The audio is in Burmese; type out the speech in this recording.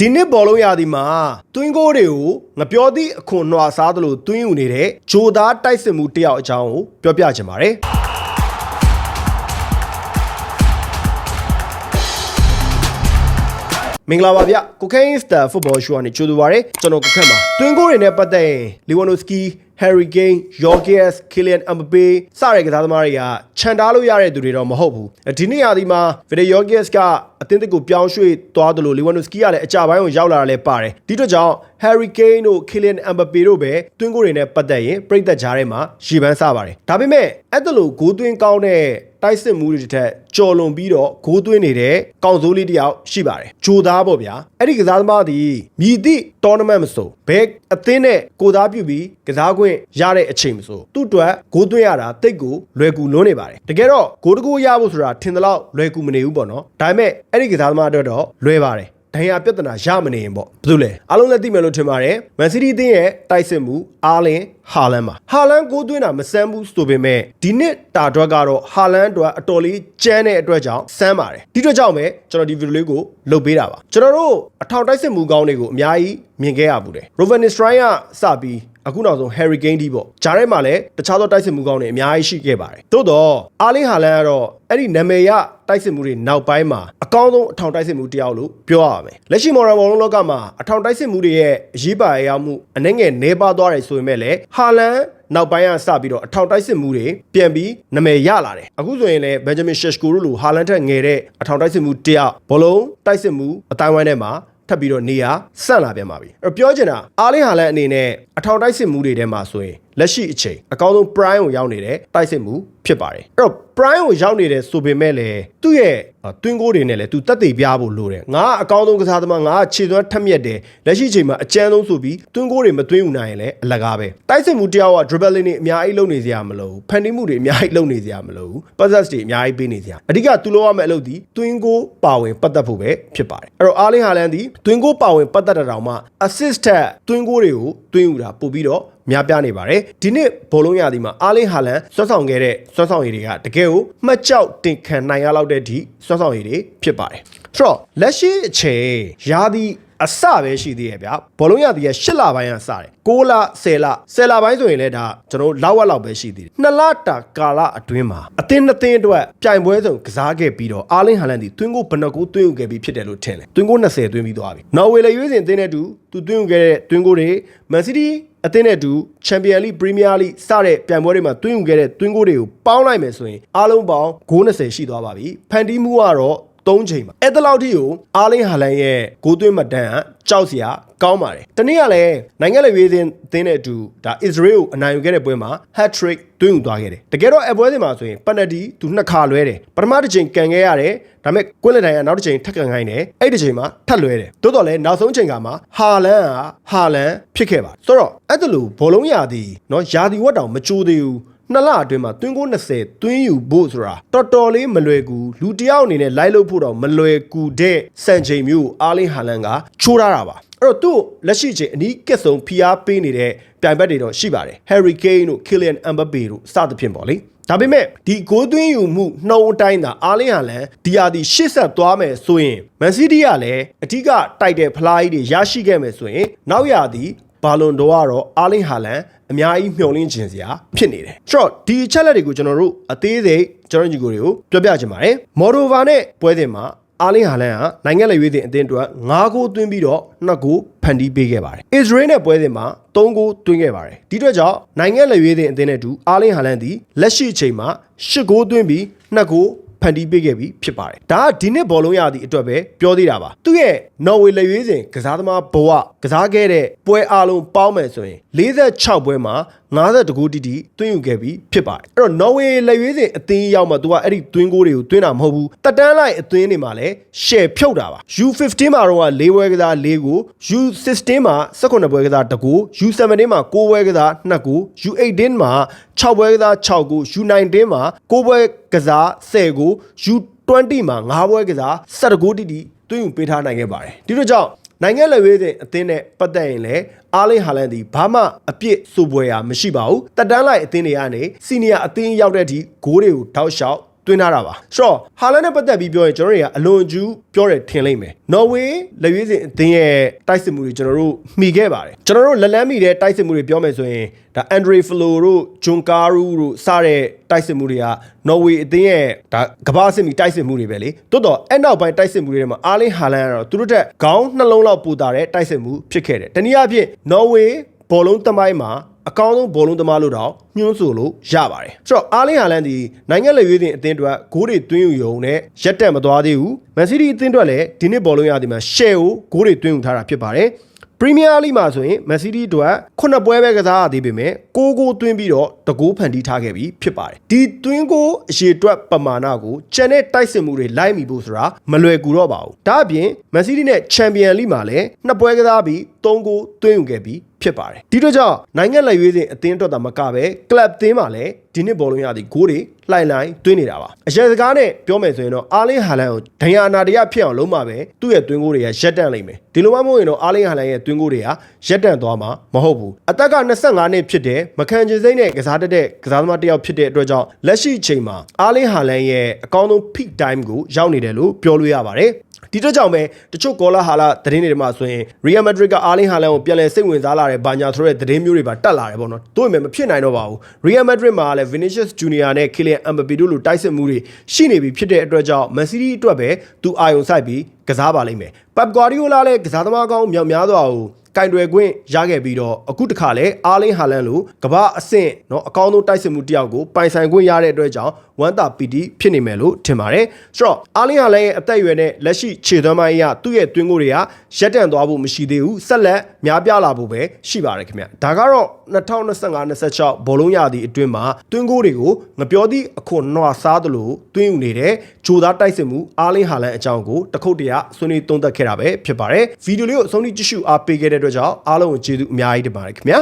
ဒီနှစ်ဘောလုံးရာသီမှာတွင်းကိုတွေကိုငပြောသည့်အခွန်နှွာစားသလိုတွင်းယူနေတဲ့ဂျိုသားတိုက်စစ်မှုတစ်ယောက်အကြောင်းကိုပြောပြချင်ပါတယ်မင်္ဂလာပါဗျကိုကိန်းစတာဖုတ်ဘောရှူကနေကြိုဆိုပါရစေကျွန်တော်ကိုခက်ပါတွင်းကိုတွေနဲ့ပတ်သက်ရင်လီဝါနိုစကီ ဟယ်ရီကိန်းယောဂီယက်စ်ကီလီယန်အမ်ဘပေစတဲ့ကစားသမားတွေကခြံထားလို့ရတဲ့သူတွေတော့မဟုတ်ဘူးဒီနေ့ရာသီမှာဗီဒီယောဂီယက်စ်ကအသင်းတစ်ကိုပြောင်းရွှေ့သွားသလိုလီဝါနိုစကီကလည်းအကြပိုင်းကိုရောက်လာတာလည်းပါတယ်ဒီတော့ကြောင့်ဟယ်ရီကိန်းတို့ကီလီယန်အမ်ဘပေတို့ပဲတွင်းကိုတွေနဲ့ပတ်သက်ရင်ပြိသက်ကြားထဲမှာရှီပန်းစပါတယ်ဒါပေမဲ့အဲ့ဒါလိုဂိုးသွင်းကောင်းတဲ့ တိုက်စစ်မှုတွေတစ်ထက်ကြော်လွန်ပြီးတော့ဂိုးသွင်းနေတဲ့ကောင်စိုးလေးတစ်ယောက်ရှိပါတယ်ဂျိုသားပေါ့ဗျာအဲ့ဒီကစားသမားသည်မြည်သည့် tournament မဆိုဘယ်အသင်းနဲ့ကိုသားပြုပြီးကစားခွင့်ရတဲ့အချိန်မဆိုသူ့အတွက်ဂိုးသွင်းရတာတိတ်ကိုလွယ်ကူလွန်းနေပါတယ်တကယ်တော့ဂိုးတကူရဖို့ဆိုတာထင်သလောက်လွယ်ကူမနေဘူးပေါ့နော်ဒါပေမဲ့အဲ့ဒီကစားသမားအတွက်တော့လွယ်ပါတယ် ဒဏ်ရာပြဿနာရမနေရင်ပေါ့ဘာလို့လဲအားလုံးလည်းသိမယ်လို့ထင်ပါတယ်မန်စီးတီးအသင်းရဲ့တိုက်စစ်မှုအာလင်ဟာလန်ပါဟာလန်ကိုသွင်းတာမဆန်းဘူးဆိုပေမဲ့ဒီနှစ်တာတွက်ကတော့ဟာလန်အတွက်အတော်လေးကျန်းတဲ့အတွက်ကြောင့်ဆန်းပါတယ်ဒီအတွက်ကြောင့်ပဲကျွန်တော်ဒီဗီဒီယိုလေးကိုလုပ်ပေးတာပါကျွန်တော်တို့အထောက်တိုက်စစ်မှုကောင်းတွေကိုအများကြီးမြင်ခဲ့ရဘူးတယ် Rovan Nistelrooy ကစပြီး အခုနောက်ဆုံး Harry Kane ဒီပေါ့ဂျားထဲမှာလည်းတခြားသောတိုက်စစ်မှုကောင်းတွေအများကြီးရှိခဲ့ပါတယ်သို့တော့အာလင်ဟာလန်ကတော့အဲ့ဒီနာမည်ရတိုက်စစ်မှုတွေနောက်ပိုင်းမှာအကောင်းဆုံးအထောင်တိုက်စစ်မှုတစ်ယောက်လို့ပြောရမယ်လက်ရှိမော်ရမော်လုံးလောကမှာအထောင်တိုက်စစ်မှုတွေရဲ့အရေးပါအရာမှုအနှဲငယ်နေပါသွားတယ်ဆိုပေမဲ့လည်းဟာလန်နောက်ပိုင်းကစပြီးတော့အထောင်တိုက်စစ်မှုတွေပြန်ပြီးနာမည်ရလာတယ်အခုဆိုရင်လည်းဘန်ဂျမင်ရှက်ကိုတို့လိုဟာလန်ထက်ငယ်တဲ့အထောင်တိုက်စစ်မှုတစ်ယောက်ဘလုံးတိုက်စစ်မှုအတိုင်းဝိုင်းထဲမှာ ထပ်ပြီးတော့နေရဆန့်လာပြန်ပါပြီအဲ့တော့ပြောချင်တာအားလင်းဟာလန်အနေနဲ့အထောင်တိုက်စစ်မှုတွေထဲမှာဆိုရင်လက်ရှိအချိန်အကောင်းဆုံး prime ကိုရောက်နေတဲ့တိုက်စစ်မှုဖြစ်ပါတယ်အဲ့တော့ prime ကိုရောက်နေတဲ့ဆိုပေမဲ့လည်းသူ့ရဲ့တွင်းကိုတွေနဲ့လည်းသူတက်သေးပြဖို့လိုတယ်ငါကအကောင်းဆုံးကစားသမားငါကခြေသွမ်းထက်မြက်တယ်လက်ရှိအချိန်မှာအကျန်းဆုံးဆိုပြီးတွင်းကိုတွေမသွင်းဦးနိုင်ရင်လည်းအလကားပဲတိုက်စစ်မှုတယောက်က dribbling တွေအများကြီးလုပ်နေစရာမလိုဘူးဖန်တီးမှုတွေအများကြီးလုပ်နေစရာမလိုဘူး passes တွေအများကြီးပေးနေစရာအဓိကသူလုပ်ရမယ့်အလုပ်ဒီတွင်းကိုပါဝင်ပတ်သက်ဖို့ပဲဖြစ်ပါတယ်အဲ့တော့အားလင်းဟာလန်ဒီတွင်းကိုပါဝင်ပတ်သက်တဲ့တောင်မှ assist ထက်တွင်းကိုတွေကိုတွင်းယူတာပို့ပြီးတော့ များပြားနေပါတယ်ဒီနေ့ဘောလုံးရသည်မှာအာလင်းဟာလန်ဆွတ်ဆောင်ခဲ့တဲ့ဆွတ်ဆောင်ရည်တွေကတကယ်ကိုမှတ်ကြောက်တင်ခံနိုင်ရလောက်တဲ့အထိဆွတ်ဆောင်ရည်တွေဖြစ်ပါတယ်ဆိုတော့လက်ရှိအချိန်ရာသီ အစပဲရှိသေးရဲ့ဗျာဘောလုံးရသည်ရဲ့၈လပိုင်းကစတယ်6လ10လ10လပိုင်းဆိုရင်လည်းဒါကျွန်တော်လောက်ဝက်လောက်ပဲရှိသေးတယ်2လတာကာလအတွင်းမှာအသင်းနှစ်သင်းအတွက်ပြိုင်ပွဲစုံကစားခဲ့ပြီးတော့အာလင်းဟာလန်ဒီတွင်းကိုဘယ်နှကူတွင်းယူခဲ့ပြီးဖြစ်တယ်လို့ထင်တယ်တွင်းကို20တွင်းပြီးသွားပြီနော်ဝေလည်းရွေးစင်သင်းတဲ့တူသူတွင်းယူခဲ့တဲ့တွင်းကိုတွေမန်စီးတီးအသင်းနဲ့အတူချန်ပီယံလိပရီးမီးယားလိစတဲ့ပြိုင်ပွဲတွေမှာတွင်းယူခဲ့တဲ့တွင်းကိုတွေကိုပေါင်းလိုက်မယ်ဆိုရင်အားလုံးပေါင်းဂိုး20ရှိသွားပါပြီဖန်တီးမှုကတော့ ၃ချိန်ပါအဲ့တလောက်ထိကိုအာလင်းဟာလန်ရဲ့ဂိုးသွင်းမတန်ကကြောက်စရာကောင်းပါတယ်တနေ့ကလည်းနိုင်ငံလေဝေးစင်းအသင်းနဲ့အတူဒါ Israel ကိုအနိုင်ယူခဲ့တဲ့ပွဲမှာ hat trick သွင်းယူသွားခဲ့တယ်တကယ်တော့အပွဲစဉ်မှာဆိုရင်ပနတီသူနှစ်ခါလွဲတယ်ပထမတစ်ချိန်ကန်ခဲ့ရတယ်ဒါပေမဲ့ကွင်းလက်တိုင်ကနောက်တစ်ချိန်ထပ်ကန်ခိုင်းတယ်အဲ့ဒီချိန်မှာထပ်လွဲတယ်တိုးတော့လည်းနောက်ဆုံးချိန်ကမှဟာလန်ကဟာလန်ဖြစ်ခဲ့ပါဆိုတော့အဲ့ဒါလိုဘောလုံးရာသီเนาะရာသီဝတ်တောင်မကြိုးသေးဘူး နှစ်လအတွင်းမှာတွင်းကို20တွင်းယူဖို့ဆိုတာတော်တော်လေးမလွယ်ကူလူတယောက်အနေနဲ့လိုက်လို့ဖို့တော့မလွယ်ကူတဲ့စံချိန်မျိုးအာလင်းဟာလန်ကချိုးထားတာပါအဲ့တော့သူ့လက်ရှိချိန်အနီးကက်ဆုံးဖိအားပေးနေတဲ့ပြိုင်ဘက်တွေတော့ရှိပါတယ် Harry Kane တို့ Kylian Mbappe တို့စသဖြင့်ပေါ့လေဒါပေမဲ့ဒီဂိုးသွင်းယူမှုနှုံအတိုင်းသာအားလင်းဟာလန်ဒီယာဒီရှစ်ဆက်သွားမယ်ဆိုရင်မန်စီးတီးကလည်းအထီးကတိုက်တဲ့ဖလားကြီးတွေရရှိခဲ့မယ်ဆိုရင် နောက်ရာသီ ဘာလွန်ဒိုကတော့အာလင်းဟာလန်အများကြီးမျှော်လင့်ခြင်းစရာဖြစ်နေတယ်ဆိုတော့ဒီအချက်လက်တွေကိုကျွန်တော်တို့အသေးစိတ်ကျွန်တော်ညီကိုတွေကိုပြောပြချင်ပါတယ်မော်ဒိုဗာနဲ့ပွဲစဉ်မှာအာလင်းဟာလန်ကနိုင်ငံလက်ရွေးစဉ်အသင်းအတွက်9ဂိုးသွင်းပြီးတော့2ဂိုးဖန်တီးပေးခဲ့ပါတယ်။ Israel နဲ့ပွဲစဉ်မှာ3ဂိုးသွင်းခဲ့ပါတယ်။ဒီအတွက်ကြောင့်နိုင်ငံလက်ရွေးစဉ်အသင်းနဲ့အတူအာလင်းဟာလန်သည်လက်ရှိအချိန်မှာ8ဂိုးသွင်းပြီး2ဂိုး ဖန်တီးပေးခဲ့ပြီးဖြစ်ပါတယ်။ဒါကဒီနှစ်ဘောလုံးရသည့်အတွက်ပဲပြောသေးတာပါ။သူ့ရဲ့နော်ဝေလက်ရွေးစဉ်ကစားသမားဘဝကစားခဲ့တဲ့ပွဲအားလုံးပေါင်းမယ်ဆိုရင်46ပွဲမှာ50တကူတီတီသွင်းယူခဲ့ပြီးဖြစ်ပါတယ်။အဲ့တော့နော်ဝေလက်ရွေးစဉ်အသင်းရောက်မှသူကအဲ့ဒီသွင်းကိုတွေကိုသွင်းတာမဟုတ်ဘူး။တက်တန်းလိုက်အသင်းတွေမှာလည်း share ဖြုတ်တာပါ။ U15 မှာတော့၄ပွဲကစား၄ကို U16 မှာ18ပွဲကစား1ကို U17 မှာ9ပွဲကစား2ကို U18 မှာ6ပွဲကစား6ကို U19 မှာ9ပွဲကစား10ကို U20 မှာ9ပွဲကစား17ကိုတီတီသွင်းယူပေးထားနိုင်ခဲ့ပါတယ်ဒီလိုကြောင့်နိုင်ငံလက်ဝေးစဉ်အသင်းနဲ့ပတ်သက်ရင်လည်းအားလင်းဟာလန်ဒီဘာမှအပြစ်ဆိုပွဲရာမရှိပါဘူးတက်တန်းလိုက်အသင်းတွေကနေစီနီယာအသင်းရောက်တဲ့အထိဂိုးတွေကိုထောက်လျှောက် တွင်းထားတာပါဆိုတော့ဟာလန်နဲ့ပတ်သက်ပြီးပြောရင်ကျွန်တော်တို့ကအလွန်ကျူးပြောတယ်ထင်လိမ့်မယ်နော်ဝေးလက်ရွေးစင်အသင်းရဲ့တိုက်စစ်မှုတွေကျွန်တော်တို့မိခဲ့ပါတယ်ကျွန်တော်တို့လက်လန်းမိတဲ့တိုက်စစ်မှုတွေပြောမယ်ဆိုရင်ဒါအန်ဒရီဖလိုတို့ဂျွန်ကာရူတို့စတဲ့တိုက်စစ်မှုတွေကနော်ဝေးအသင်းရဲ့ဒါကမ္ဘာစစ်မီတိုက်စစ်မှုတွေပဲလေတိုးတော့အဲ့နောက်ပိုင်းတိုက်စစ်မှုတွေထဲမှာအာလင်းဟာလန်ကတော့သူတို့တက်ခေါင်းနှလုံးလောက်ပူတာတဲ့တိုက်စစ်မှုဖြစ်ခဲ့တယ်တနည်းအားဖြင့်နော်ဝေးဘောလုံးသမိုင်းမှာ အကောင်းဆုံးဘောလုံးသမားလို့တော့ညွှန်းဆိုလို့ရပါတယ်ဆိုတော့အာလင်းဟာလန်ဒီနိုင်ငံလက်ရွေးတင်အသင်းအတွက်ဂိုးတွေသွင်းယူရုံနဲ့ရက်တက်မသွားသေးဘူးမန်စီးတီးအသင်းအတွက်လည်းဒီနှစ်ဘောလုံးရသည်မှာရှယ်ကိုဂိုးတွေသွင်းယူထားတာဖြစ်ပါတယ်ပရီးမီးယားလိမှာဆိုရင်မန်စီးတီးအတွက်ခုနှစ်ပွဲပဲကစားရသေးပေမဲ့ကိုကိုသွင်းပြီးတော့တကိုးဖန်တီးထားခဲ့ပြီးဖြစ်ပါတယ်ဒီသွင်းကိုအရေအတွက်ပမာဏကိုကျန်တဲ့တိုက်စစ်မှုတွေလိုက်မိဖို့ဆိုတာမလွယ်ကူတော့ပါဘူးဒါအပြင်မန်စီးတီးနဲ့ချန်ပီယံလိမှာလည်းနှစ်ပွဲကစားပြီး ၃ကိုသွင်းယူခဲ့ပြီးဖြစ်ပါတယ်ဒီတော့ကြောင့်နိုင်ငံလက်ရွေးစဉ်အသင်းအတွက်သာမကပဲကလပ်အသင်းမှာလည်းဒီနှစ်ဘောလုံးရသည်ဂိုးတွေလှိုင်လှိုင်သွင်းနေတာပါအရက်စကားနဲ့ပြောမယ်ဆိုရင်တော့အာလင်းဟာလန်ကိုဒဏ်ရာအနာတရဖြစ်အောင်လုံးမှာပဲသူ့ရဲ့သွင်းဂိုးတွေကရက်တန့်လိမ့်မယ်ဒီလိုမှမဟုတ်ရင်တော့အာလင်းဟာလန်ရဲ့သွင်းဂိုးတွေကရက်တန့်သွားမှာမဟုတ်ဘူးအသက်က25နှစ်ဖြစ်တဲ့မခံချင်စိမ့်နဲ့ကစားတတ်တဲ့ကစားသမားတစ်ယောက်ဖြစ်တဲ့အတွက်ကြောင့်လက်ရှိအချိန်မှာအာလင်းဟာလန်ရဲ့အကောင်းဆုံး peak time ကိုရောက်နေတယ်လို့ပြောလို့ရပါတယ် ဒီတော့ကြောင့်ပဲတချို့ကောလာဟာလာသတင်းတွေမှာဆိုရင် Real Madrid ကအာလင်းဟာလန်ကိုပြန်လည်စိတ်ဝင်စားလာတဲ့ဘာညာဆိုတဲ့သတင်းမျိုးတွေပါတက်လာတယ်ပေါ့နော်။တို့ပေမဲ့မဖြစ်နိုင်တော့ပါဘူး။ Real Madrid မှာလည်း Vinicius Junior နဲ့ Kylian Mbappe တို့လိုတိုက်စစ်မှုတွေရှိနေပြီဖြစ်တဲ့အတွက်ကြောင့် Man City အတွက်ပဲသူအာယုံစိုက်ပြီးကစားပါလိမ့်မယ်။ Pep Guardiola လည်းကစားသမားကောင်းမြောက်များစွာကို ကင်တွယ်ခွင့်ရခဲ့ပြီးတော့အခုတခါလဲအာလင်းဟာလန်လိုကမ္ဘာအဆင့်เนาะအကောင်းဆုံးတိုက်စစ်မှုတစ်ယောက်ကိုပိုင်ဆိုင်ခွင့်ရတဲ့အတွက်ကြောင့်ဝမ်တာပီတီဖြစ်နေမယ်လို့ထင်ပါတယ်ဆိုတော့အာလင်းဟာလန်ရဲ့အသက်အရွယ်နဲ့လက်ရှိခြေသွမ်းပိုင်းအရသူ့ရဲ့တွင်းကိုတွေကရက်တန့်သွားဖို့မရှိသေးဘူးဆက်လက်များပြားလာဖို့ပဲရှိပါတယ်ခင်ဗျဒါကတော့2025-26ဘောလုံးရာသီအတွင်းမှာတွင်းကိုတွေကိုငပြောသည့်အခွန်နှွာစားသလိုတွင်းယူနေတဲ့ဂျိုသားတိုက်စစ်မှုအာလင်းဟာလန်အကြောင်းကိုတခုတ်တရဆွေးနွေးသုံးသပ်ခဲ့တာပဲဖြစ်ပါတယ်ဗီဒီယိုလေးကိုအဆုံးထိကြည့်ရှုအားပေးခဲ့တဲ့ အတွက်ကြောင့်အားလုံးကိုကျေးဇူးအများကြီးတင်ပါတယ်ခင်ဗျာ